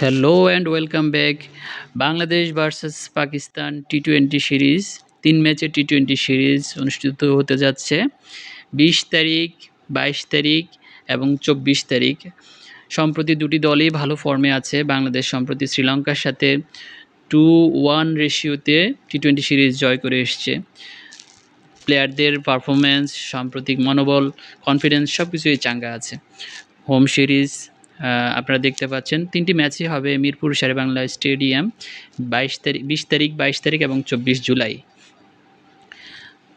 Hello and welcome back Bangladesh versus Pakistan T twenty series তিন ম্যাচের টি twenty series অনুষ্ঠিত হতে যাচ্ছে। বিশ তারিখ, বাইশ তারিখ এবং চব্বিশ তারিখ। সম্প্রতি দুটি দলই ভালো ফর্মে আছে। বাংলাদেশ সম্প্রতি শ্রীলঙ্কার সাথে টু ওয়ান রেশিওতে টি টোয়েন্টি সিরিজ জয় করে এসছে। প্লেয়ারদের পারফরমেন্স সাম্প্রতিক মনোবল কনফিডেন্স সব কিছুই চাঙ্গা আছে। হোম সিরিজ আপনারা দেখতে পাচ্ছেন, তিনটি ম্যাচই হবে মিরপুর শেরেবাংলা স্টেডিয়াম বাইশ তারিখ, বিশ তারিখ, বাইশ তারিখ এবং চব্বিশ জুলাই।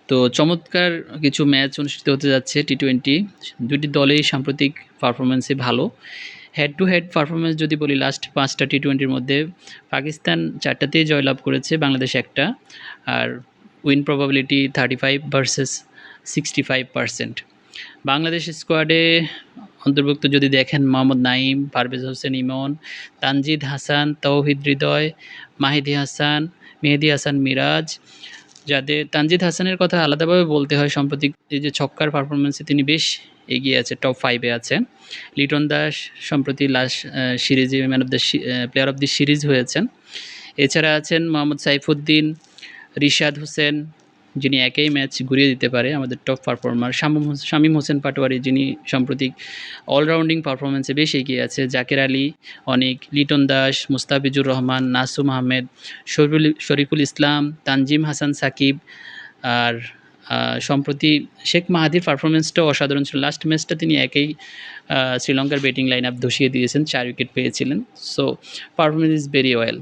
তো চমৎকার কিছু ম্যাচ অনুষ্ঠিত হতে যাচ্ছে টি টোয়েন্টি দুটি দলেই সাম্প্রতিক পারফরমেন্সে ভালো। হেড টু হেড পারফরমেন্স যদি বলি লাস্ট পাঁচটা টি টোয়েন্টির মধ্যে পাকিস্তান চারটাতেই জয়লাভ করেছে, বাংলাদেশ একটা। আর win probability thirty five versus sixty five percent Bangladesh স্কোয়াডে অন্তর্ভুক্ত যদি দেখেন মোহাম্মদ নাইম পারভেজ হোসেন ইমন, তানজিদ হাসান, তৌহিদ হৃদয়, মাহিদি হাসান, মেহেদি হাসান মিরাজ, যাদের তানজিদ হাসানের কথা আলাদাভাবে বলতে হয়, সম্প্রতি এই যে ছক্কার পারফরমেন্সে তিনি বেশ এগিয়ে আছে টপ ফাইভে আছে। লিটন দাস সম্প্রতি লাস্ট সিরিজে man of the player of the series হয়েছেন। এছাড়া আছেন মোহাম্মদ সাইফুদ্দিন, রিশাদ হোসেন যিনি একই ম্যাচ ঘুরিয়ে দিতে পারে আমাদের টপ পারফর্মার শামীম শামীম হোসেন পাটোয়ারি, যিনি সম্প্রতি অলরাউন্ডিং পারফরমেন্সে বেশ এগিয়ে আছে। জাকের আলী, অনেক, লিটন দাস, মুস্তাফিজুর রহমান, নাসুম আহমেদ, শরীফুল শরীফুল ইসলাম, তানজিম হাসান সাকিব আর সম্প্রতি শেখ মাহাদির পারফরমেন্সটাও অসাধারণ ছিল। লাস্ট ম্যাচটা তিনি একেই শ্রীলঙ্কার ব্যাটিং লাইন আপ ধসিয়ে দিয়েছেন, চার উইকেট পেয়েছিলেন। So performance is very well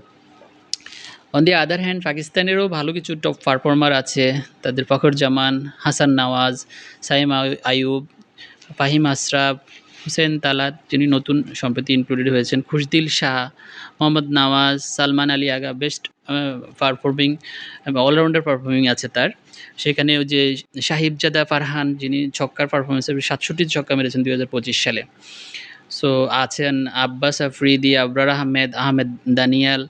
on the other hand পাকিস্তানেরও ভালো কিছু টপ পারফর্মার আছে। তাদের ফখর জামান হাসান নওয়াজ, সাইম আয়ু- আয়ুব ফাহিম আশরাফ, হুসেন তালাত, যিনি নতুন সম্প্রতি ইনক্লুডেড হয়েছেন, Khushdil Shah, Mohammad Nawaz, Salman Ali Agha best performing allrounder performing আছে তার। সেখানে ওই যে সাহিবজাদা ফারহান, যিনি ছক্কার পারফরমেন্সে সাতষট্টি ছক্কা মেরেছেন দুই হাজার পঁচিশ সালে। সো আছেন আব্বাস আফ্রিদি, আবরার আহমেদ আহমেদ দানিয়াল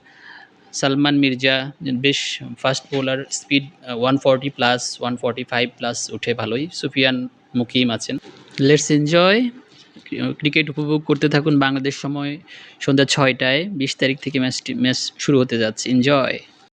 সালমান মির্জা বেশ fast bowler speed one forty plus one forty five plus উঠে ভালোই। সুফিয়ান মুকিম আছেন। লেটস এনজয় ক্রিকেট উপভোগ করতে থাকুন বাংলাদেশ সময় সন্ধ্যা ছয়টায়। বিশ তারিখ থেকে ম্যাচটি, ম্যাচ শুরু হতে যাচ্ছে। এনজয়